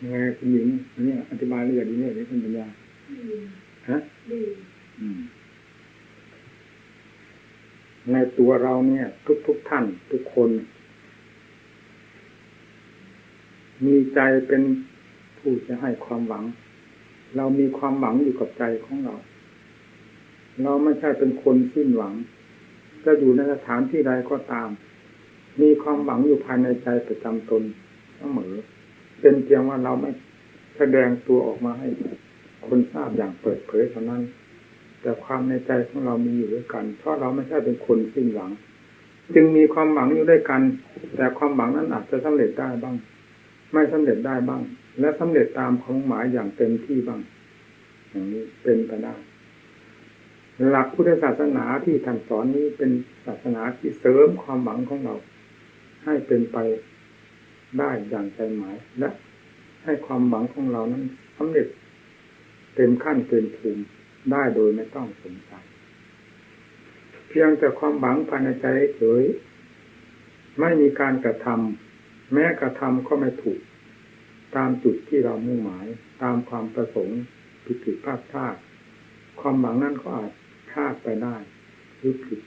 ยังไงคุณหญิงอันนี้อธิบายละเอียดดีเนี่ยนี่คุณปัญญาดีฮะดีอืมในตัวเราเนี่ย ทุกทุกๆท่าน ทุกคน มีใจเป็นผู้จะให้ความหวัง เรามีความหวังอยู่กับใจของเรา เราไม่ใช่เป็นคนสิ้นหวัง จะอยู่ในสถานที่ใดก็ตาม มีความหวังอยู่ภายในใจประจำตนเสมอ เป็นเพียงว่าเราไม่แสดงตัวออกมาให้คนทราบอย่างเปิดเผยเท่านั้น แต่ความในใจของเรามีอยู่ด้วยกัน เพราะเราไม่ใช่เป็นคนสิ้นหวัง จึงมีความหวังอยู่ด้วยกัน แต่ความหวังนั้นอาจจะสำเร็จได้บ้าง ไม่สำเร็จได้บ้าง และสำเร็จตามความหมายอย่างเต็มที่บ้าง อย่างนี้เป็นไปได้หลักพุทธศาสนาที่ท่านสอนนี้เป็นศาสนาที่เสริมความหวังของเรา ให้เป็นไป ได้อย่างใจหมาย และให้ความหวังของเรานั้นสำเร็จเต็มขั้นเต็มภูมิได้โดยไม่ต้องสงสัยเพียงแต่ความหวังภายในใจเฉยไม่มีการกระทำแม้กระทำก็ไม่ถูก ตามจุดที่เรามุ่งหมาย ตามความประสงค์ผิดผิดพลาดพลาดความหวังนั้นก็อาจพลาดไปได้หรือผิด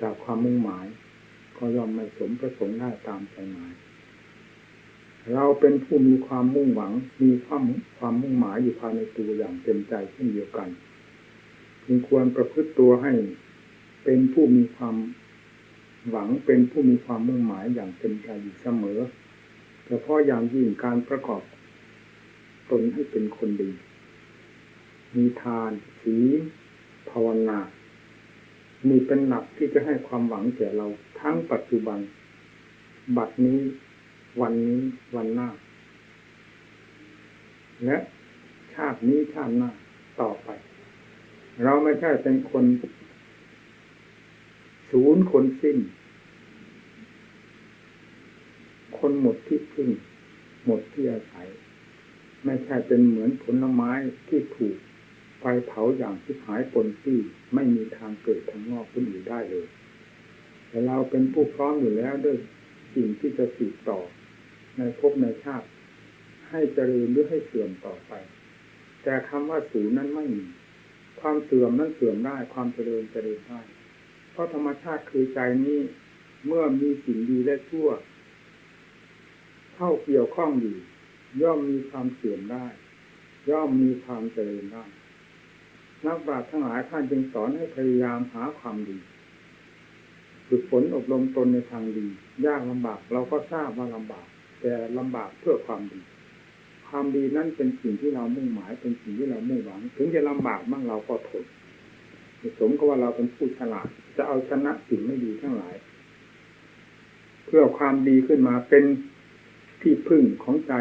จากความมุ่งหมาย ก็ยอมไม่สมประสงค์ได้ตามใจหมาย เราเป็นผู้มีความมุ่งหวัง มีความความมุ่งหมายอยู่ภายในตัวอย่างเต็มใจเช่นเดียวกันจึงควรประพฤติตัวให้ เป็นผู้มีความหวังเป็นผู้มีความมุ่งหมายอย่างเต็มใจอยู่เสมอเฉพาะอย่างยิ่งการประกอบตนให้เป็นคนดี มีทานศีลภาวนา มีเป็นหลักที่จะให้ความหวังแก่เราทั้งปัจจุบัน บัดนี้ วันนี้วันหน้า และชาตินี้ชาติหน้าต่อไป เราไม่ใช่เป็นคนศูนย์คนสิ้น คนหมดที่พึ่ง หมดที่อาศัย ไม่ใช่เป็นเหมือนผลไม้ที่ถูกไฟเผาอย่างที่หายปนปี้ไม่มีทางเกิดทางงอกขึ้นอยู่ได้เลย แต่เราเป็นผู้พร้อมอยู่แล้วด้วยสิ่งที่จะสืบต่อ ในภพในชาติ ให้เจริญหรือให้เสื่อมต่อไป แต่คำว่าศูนย์นั้นไม่มี ความเสื่อมนั้นเสื่อมได้ ความเจริญเจริญได้ เพราะธรรมชาติคือใจนี้เมื่อมีสิ่งดีและชั่ว เข้าเกี่ยวข้องอยู่ ย่อมมีความเสื่อมได้ ย่อมมีความเจริญได้นักปราชญ์ทั้งหลายท่านจึงสอนให้พยายามหาความดีฝึกฝนอบรมตนในทางดี ยากลำบากเราก็ทราบว่าลำบาก แต่ลำบากเพื่อความดี ความดีนั่นเป็นสิ่งที่เรามุ่งหมาย เป็นสิ่งที่เรามุ่งหวัง ถึงจะลำบากบ้างเราก็ทนสมก็ว่าเราเป็นผู้ฉลาด จะเอาชนะสิ่งไม่ดีทั้งหลาย เพื่อความดีขึ้นมาเป็นที่พึ่งของใจ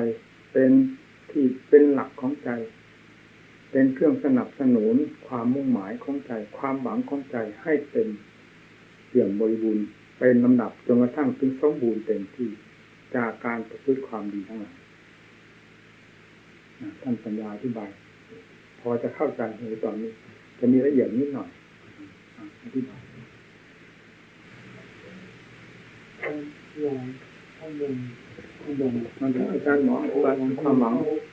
เป็นที่เป็นหลักของใจ เป็นเครื่องสนับสนุนความมุ่งหมายของใจ ความหวังของใจให้เป็นเปี่ยมบริบูรณ์เป็นลำดับจนกระทั่งถึงสมบูรณ์เต็มที่ จากการประพฤติความดีทั้งหลายอะท่านปัญญาอธิบาย พอจะเข้าใจในตอนนี้ จะมีละเอียดนิดหน่อยอะอธิบายอย่างข้างบนข้างบนมันถึงอาจารย์หมออธิบายถึงความหวังถูกถูกถูกถูก